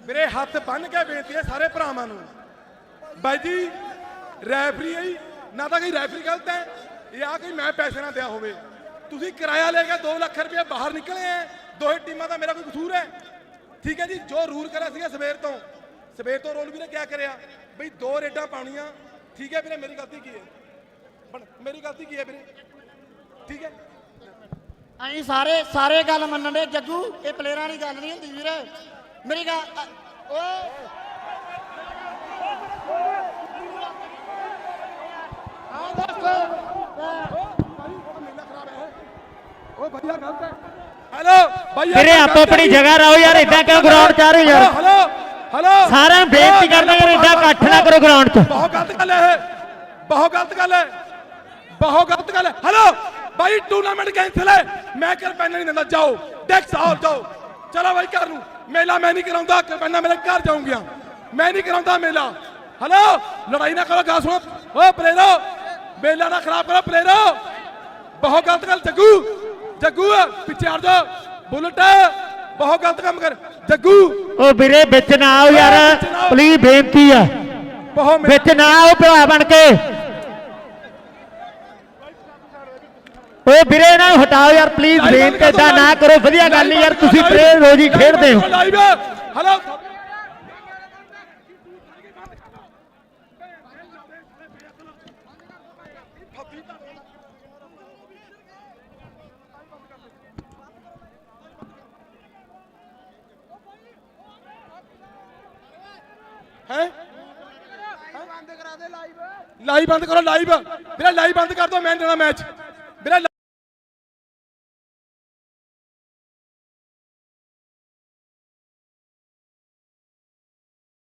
ਮੇਰੇ ਹੱਥ ਬੰਨ ਕੇ ਬੇਨਤੀ ਹੈ ਸਾਰੇ ਭਰਾਵਾਂ ਨੂੰ। ਬਾਈ ਜੀ, ਰੈਫਰੀ ਹੈ ਨਾ ਤਾਂ ਕੋਈ ਰੈਫਰੀ ਗਲਤ ਹੈ, ਇਹ ਕੋਈ ਮੈਂ ਪੈਸੇ ਨਾ ਦਿਆ ਹੋਵੇ। ਤੁਸੀਂ ਕਿਰਾਇਆ ਲੈ ਕੇ 2 ਲੱਖ ਰੁਪਏ ਬਾਹਰ ਨਿਕਲੇ ਐ, ਦੋਹੇ ਟੀਮਾਂ ਦਾ ਮੇਰਾ ਕੋਈ ਕਸੂਰ ਹੈ ਠੀਕ ਹੈ ਜੀ, ਜੋ ਰੂਲ ਕਰਿਆ ਸੀਗਾ ਸਵੇਰ ਤੋਂ ਸਵੇਰ ਤੋਂ ਰੋਲ ਵੀਰੇ ਕਿਆ ਕਰਿਆ? ਬਈ ਦੋ ਰੇਡਾਂ ਪਾਉਣੀਆਂ। ਠੀਕ ਹੈ ਵੀਰੇ, ਮੇਰੀ ਗਲਤੀ ਕੀ ਹੈ ਮੇਰੀ ਗਲਤੀ ਕੀ ਹੈ ਵੀਰੇ? ਠੀਕ ਹੈ ਅਸੀਂ ਸਾਰੇ ਸਾਰੇ ਗੱਲ ਮੰਨਣ ਦੇ ਜੱਗੂ ਇਹ ਪਲੇਅਰਾਂ ਦੀ ਗੱਲ ਨਹੀਂ ਹੁੰਦੀ ਵੀਰ। ਮੇਰੀ ਗੱਲ ਅ- ਓਏ। ਹਾਂ ਦੱਸ। ਓ ਭਈਆ ਗਲਤ ਹੈ। ਹੈਲੋ ਭਈਆ ਵੀਰੇ ਆਪੋ ਆਪਣੀ ਜਗ੍ਹਾ ਰਹੋ ਯਾਰ ਇਦਾਂ ਕਿਉਂ ਗਰਾਊਂਡ ਚ ਆ ਰਹੇ ਹੋ ਯਾਰ? ਹੈਲੋ ਹੈਲੋ ਸਾਰਿਆਂ ਨੂੰ ਬੇਨਤੀ ਕਰਦਾ ਯਾਰ ਇਦਾਂ ਇਕੱਠ ਨਾ ਕਰੋ ਗਰਾਊਂਡ 'ਚ। ਬਹੁਤ ਗਲਤ ਗੱਲ ਹੈ ਇਹ। ਬਹੁਤ ਗਲਤ ਗੱਲ ਹੈ। ਬਹੁਤ ਗਲਤ ਗੱਲ ਹੈ। ਭਾਈ ਟੂਰਨਾਮੈਂਟ ਕੈਂਸਲ ਹੈ ਮੈਂ ਕਰ ਪੈਨ ਨਹੀਂ ਦਿੰਦਾ ਜਾਓ ਡੈਕਸ ਆਓ ਜਾਓ। ਚਲੋ ਭਾਈ ਘਰ ਨੂੰ ਮੇਲਾ ਮੈਂ ਨਹੀਂ ਕਰਾਉਂਦਾ ਕਰਪੈਨਾ ਮੇਰੇ ਘਰ ਜਾਉਂਗੀਆਂ ਮੈਂ ਨਹੀਂ ਕਰਾਉਂਦਾ ਮੇਲਾ। ਹੈਲੋ ਲੜਾਈ ਨਾ ਕਰੋ ਗਾ ਸੁਣੋ। ਓ ਪਲੇਰੋ ਮੇਲਾ ਨਾ ਖਰਾਬ ਕਰੋ ਪਲੇਰੋ ਬਹੁਤ ਗਲਤ ਗੱਲ ਜੱਗੂ। ਜੱਗੂ ਪਿੱਛੇ ਹਟ ਜਾ। ਬੁਲਟ ਬਹੁਤ ਗਲਤ ਕੰਮ ਕਰ। ਜੱਗੂ। ਉਹ ਵੀਰੇ ਵਿੱਚ ਨਾ ਆਓ ਯਾਰ। ਪਲੀਜ਼ ਬੇਨਤੀ ਆ। ਬਹੁਤ ਵਿੱਚ ਨਾ ਆਓ ਭਰਾ ਬਣ ਕੇ। ਓਏ ਵੀਰੇ ਇਹਨਾਂ ਨੂੰ ਹਟਾਓ ਯਾਰ ਪਲੀਜ਼ ਬੇਨਤੀ ਇਦਾਂ ਨਾ ਕਰੋ ਵਧੀਆ ਗੱਲ ਨਹੀਂ ਯਾਰ ਤੁਸੀਂ ਪਲੇਅਰ ਰੋਜ਼ ਖੇਡਦੇ ਹੋ ਲਾਈਵ ਹਲੋ ਹੈ। ਲਾਈਵ ਬੰਦ ਕਰਾ ਦੇ ਲਾਈਵ ਲਾਈਵ ਬੰਦ ਕਰੋ ਲਾਈਵ ਵੀਰੇ ਲਾਈਵ ਬੰਦ ਕਰ ਦੋ ਮੈਂ ਦੇਣਾ ਮੈਚ